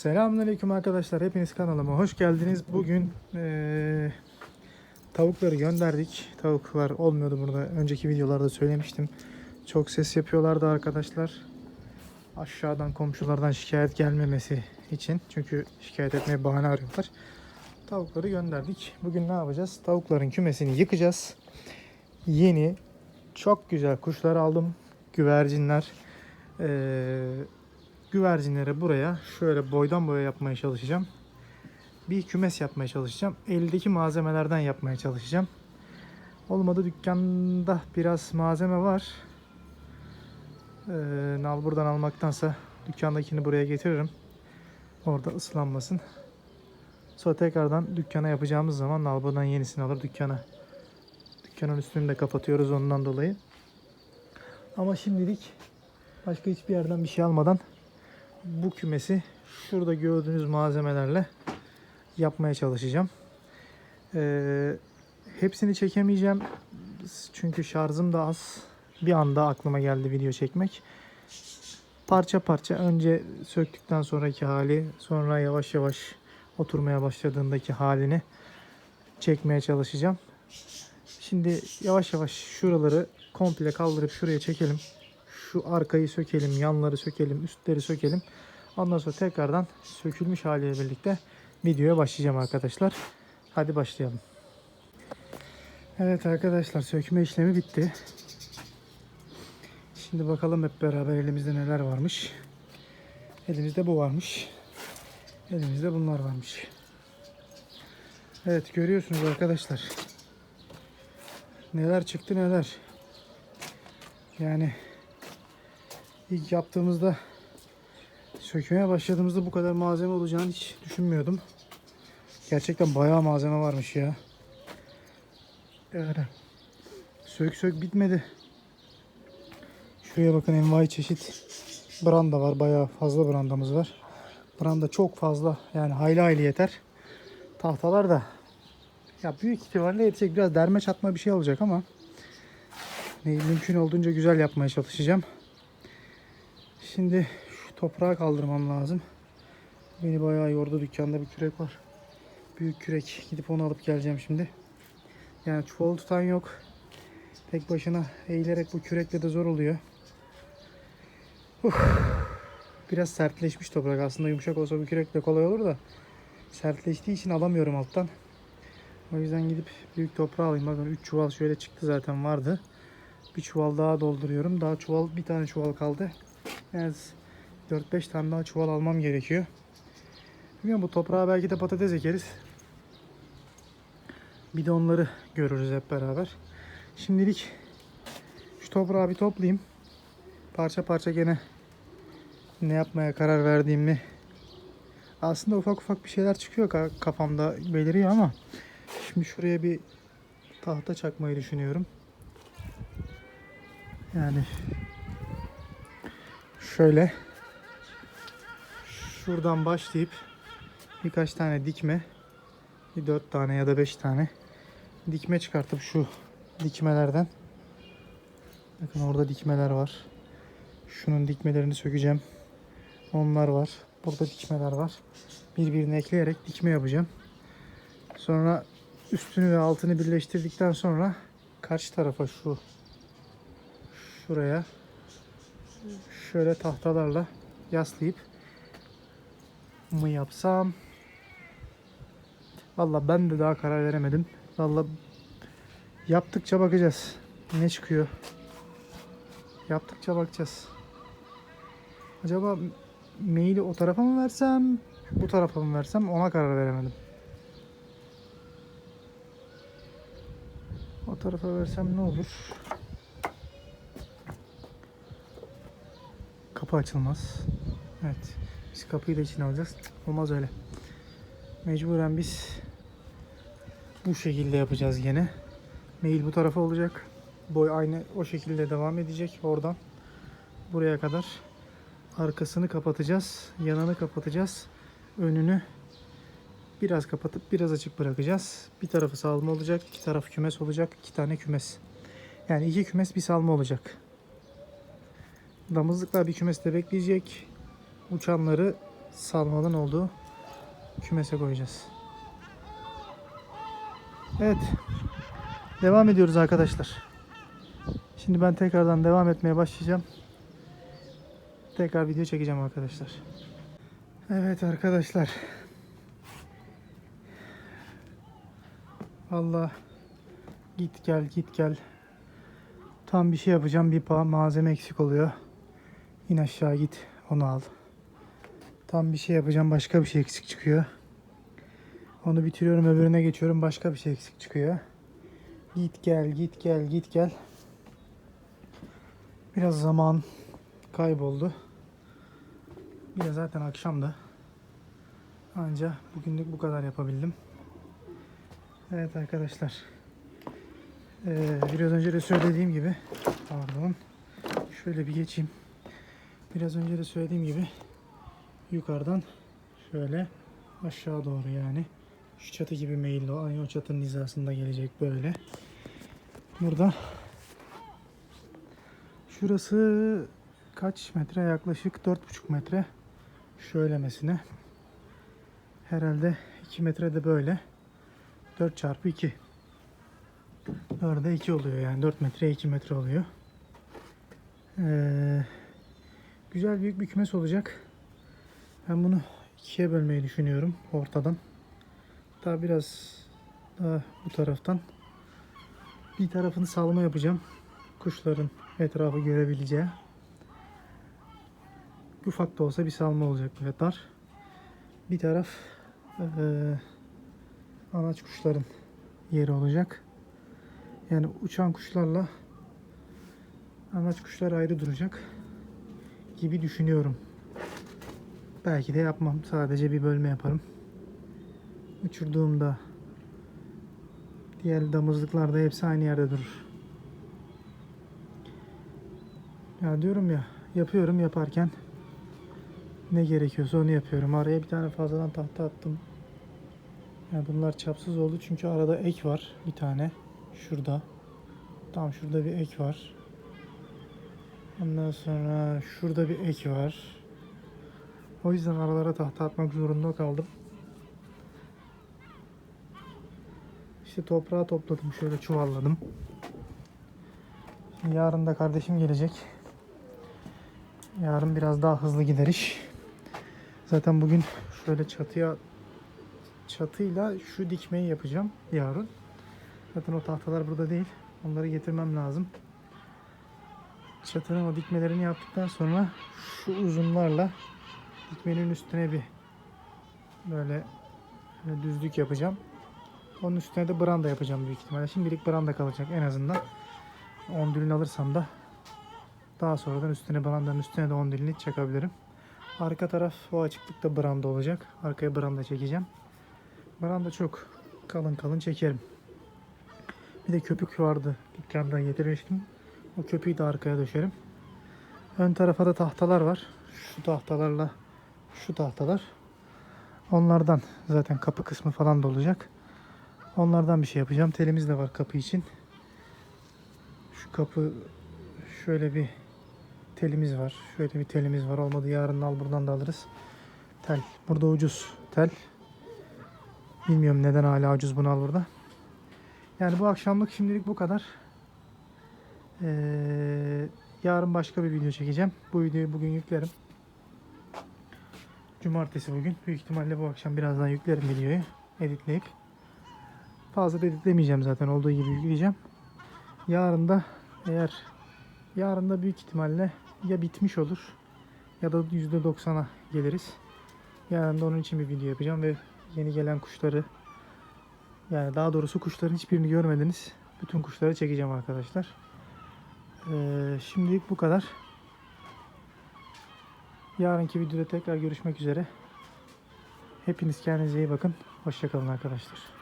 Selamünaleyküm arkadaşlar. Hepiniz kanalıma hoş geldiniz. Bugün eee, tavukları gönderdik. Tavuklar olmuyordu burada. Önceki videolarda söylemiştim. Çok ses yapıyorlardı arkadaşlar. Aşağıdan komşulardan şikayet gelmemesi için. Çünkü şikayet etmeye bahane arıyorlar. Tavukları gönderdik. Bugün ne yapacağız? Tavukların kümesini yıkacağız. Yeni çok güzel kuşlar aldım. Güvercinler. Eee güvercinleri buraya şöyle boydan boya yapmaya çalışacağım. Bir kümes yapmaya çalışacağım. Eldeki malzemelerden yapmaya çalışacağım. Olmadı dükkanda biraz malzeme var. Ee, nal buradan almaktansa dükkandakini buraya getiririm. Orada ıslanmasın. Sonra tekrardan dükkana yapacağımız zaman nal buradan yenisini alır dükkana. Dükkanın üstünü de kapatıyoruz ondan dolayı. Ama şimdilik başka hiçbir yerden bir şey almadan bu kümesi şurada gördüğünüz malzemelerle yapmaya çalışacağım. Ee, hepsini çekemeyeceğim. Çünkü şarjım da az. Bir anda aklıma geldi video çekmek. Parça parça önce söktükten sonraki hali, sonra yavaş yavaş oturmaya başladığındaki halini çekmeye çalışacağım. Şimdi yavaş yavaş şuraları komple kaldırıp şuraya çekelim şu arkayı sökelim, yanları sökelim, üstleri sökelim. Ondan sonra tekrardan sökülmüş haliyle birlikte videoya başlayacağım arkadaşlar. Hadi başlayalım. Evet arkadaşlar sökme işlemi bitti. Şimdi bakalım hep beraber elimizde neler varmış. Elimizde bu varmış. Elimizde bunlar varmış. Evet görüyorsunuz arkadaşlar. Neler çıktı neler. Yani İlk yaptığımızda sökmeye başladığımızda bu kadar malzeme olacağını hiç düşünmüyordum. Gerçekten bayağı malzeme varmış ya. Yani sök sök bitmedi. Şuraya bakın envai çeşit branda var. Bayağı fazla brandamız var. Branda çok fazla. Yani hayli hayli yeter. Tahtalar da ya büyük ihtimalle yetecek. Biraz derme çatma bir şey olacak ama mümkün olduğunca güzel yapmaya çalışacağım. Şimdi şu toprağı kaldırmam lazım. Beni bayağı yordu dükkanda bir kürek var. Büyük kürek. Gidip onu alıp geleceğim şimdi. Yani çuvalı tutan yok. Tek başına eğilerek bu kürekle de zor oluyor. Uf. Biraz sertleşmiş toprak. Aslında yumuşak olsa bu kürekle kolay olur da. Sertleştiği için alamıyorum alttan. O yüzden gidip büyük toprağı alayım. Bakın 3 çuval şöyle çıktı zaten vardı. Bir çuval daha dolduruyorum. Daha çuval bir tane çuval kaldı. Yani 4-5 tane daha çuval almam gerekiyor. Bilmiyorum bu toprağa belki de patates ekeriz. Bir de onları görürüz hep beraber. Şimdilik şu toprağı bir toplayayım. Parça parça gene ne yapmaya karar verdiğimi aslında ufak ufak bir şeyler çıkıyor ka- kafamda beliriyor ama şimdi şuraya bir tahta çakmayı düşünüyorum. Yani şöyle. Şuradan başlayıp birkaç tane dikme bir dört tane ya da beş tane dikme çıkartıp şu dikmelerden. Bakın orada dikmeler var. Şunun dikmelerini sökeceğim. Onlar var. Burada dikmeler var. Birbirine ekleyerek dikme yapacağım. Sonra üstünü ve altını birleştirdikten sonra karşı tarafa şu şuraya şöyle tahtalarla yaslayıp mı yapsam? Valla ben de daha karar veremedim. Valla yaptıkça bakacağız. Ne çıkıyor? Yaptıkça bakacağız. Acaba maili o tarafa mı versem, bu tarafa mı versem ona karar veremedim. O tarafa versem ne olur? Kapı açılmaz. Evet. Biz kapıyı da içine alacağız. Olmaz öyle. Mecburen biz bu şekilde yapacağız gene. Mail bu tarafa olacak. Boy aynı o şekilde devam edecek oradan buraya kadar. Arkasını kapatacağız. Yanını kapatacağız. Önünü biraz kapatıp biraz açık bırakacağız. Bir tarafı salma olacak. iki taraf kümes olacak. iki tane kümes. Yani iki kümes bir salma olacak. Damızlıklar bir kümeste bekleyecek. Uçanları salmaların olduğu kümese koyacağız. Evet. Devam ediyoruz arkadaşlar. Şimdi ben tekrardan devam etmeye başlayacağım. Tekrar video çekeceğim arkadaşlar. Evet arkadaşlar. Valla git gel git gel. Tam bir şey yapacağım bir malzeme eksik oluyor. İn aşağı git onu al. Tam bir şey yapacağım başka bir şey eksik çıkıyor. Onu bitiriyorum öbürüne geçiyorum başka bir şey eksik çıkıyor. Git gel git gel git gel. Biraz zaman kayboldu. Bir de zaten akşamdı. Anca bugünlük bu kadar yapabildim. Evet arkadaşlar. Ee, biraz önce de söylediğim gibi pardon. Şöyle bir geçeyim. Biraz önce de söylediğim gibi yukarıdan şöyle aşağı doğru yani şu çatı gibi meyilli o aynı o çatının hizasında gelecek böyle. Burada şurası kaç metre? Yaklaşık 4,5 metre şöylemesine. Herhalde 2 metre de böyle. 4 çarpı 2 4'e 2 oluyor yani. 4 metre 2 metre oluyor. Ee, güzel büyük bir kümes olacak. Ben bunu ikiye bölmeyi düşünüyorum ortadan. Daha biraz daha bu taraftan. Bir tarafını salma yapacağım. Kuşların etrafı görebileceği. Ufak da olsa bir salma olacak böyle dar. Bir taraf eee anaç kuşların yeri olacak. Yani uçan kuşlarla anaç kuşlar ayrı duracak gibi düşünüyorum. Belki de yapmam. Sadece bir bölme yaparım. Uçurduğumda diğer damızlıklarda hepsi aynı yerde durur. Ya diyorum ya yapıyorum yaparken ne gerekiyorsa onu yapıyorum. Araya bir tane fazladan tahta attım. Yani bunlar çapsız oldu çünkü arada ek var bir tane. Şurada. Tam şurada bir ek var. Ondan sonra şurada bir ek var. O yüzden aralara tahta atmak zorunda kaldım. İşte toprağı topladım şöyle çuvalladım. Şimdi yarın da kardeşim gelecek. Yarın biraz daha hızlı gider iş. Zaten bugün şöyle çatıya çatıyla şu dikmeyi yapacağım yarın. Zaten o tahtalar burada değil. Onları getirmem lazım. Çatının o dikmelerini yaptıktan sonra şu uzunlarla dikmenin üstüne bir böyle düzlük yapacağım. Onun üstüne de branda yapacağım büyük ihtimalle. Şimdilik branda kalacak en azından. 10 dilini alırsam da daha sonradan üstüne brandanın üstüne de 10 dilini çakabilirim. Arka taraf o açıklıkta branda olacak. Arkaya branda çekeceğim. Branda çok kalın kalın çekerim. Bir de köpük vardı. Dükkandan getirmiştim. O köpüğü de arkaya döşerim. Ön tarafa da tahtalar var. Şu tahtalarla şu tahtalar. Onlardan zaten kapı kısmı falan da olacak. Onlardan bir şey yapacağım. Telimiz de var kapı için. Şu kapı şöyle bir telimiz var. Şöyle bir telimiz var. Olmadı yarın al buradan da alırız. Tel. Burada ucuz tel. Bilmiyorum neden hala ucuz bunu al burada. Yani bu akşamlık şimdilik bu kadar. Ee, yarın başka bir video çekeceğim. Bu videoyu bugün yüklerim. Cumartesi bugün. Büyük ihtimalle bu akşam birazdan yüklerim videoyu. Editleyip. Fazla da editlemeyeceğim zaten. Olduğu gibi yükleyeceğim. Yarın da eğer yarın da büyük ihtimalle ya bitmiş olur ya da %90'a geliriz. Yarın da onun için bir video yapacağım ve yeni gelen kuşları yani daha doğrusu kuşların hiçbirini görmediniz. Bütün kuşları çekeceğim arkadaşlar. Ee, şimdilik bu kadar. Yarınki videoda tekrar görüşmek üzere. Hepiniz kendinize iyi bakın. Hoşçakalın arkadaşlar.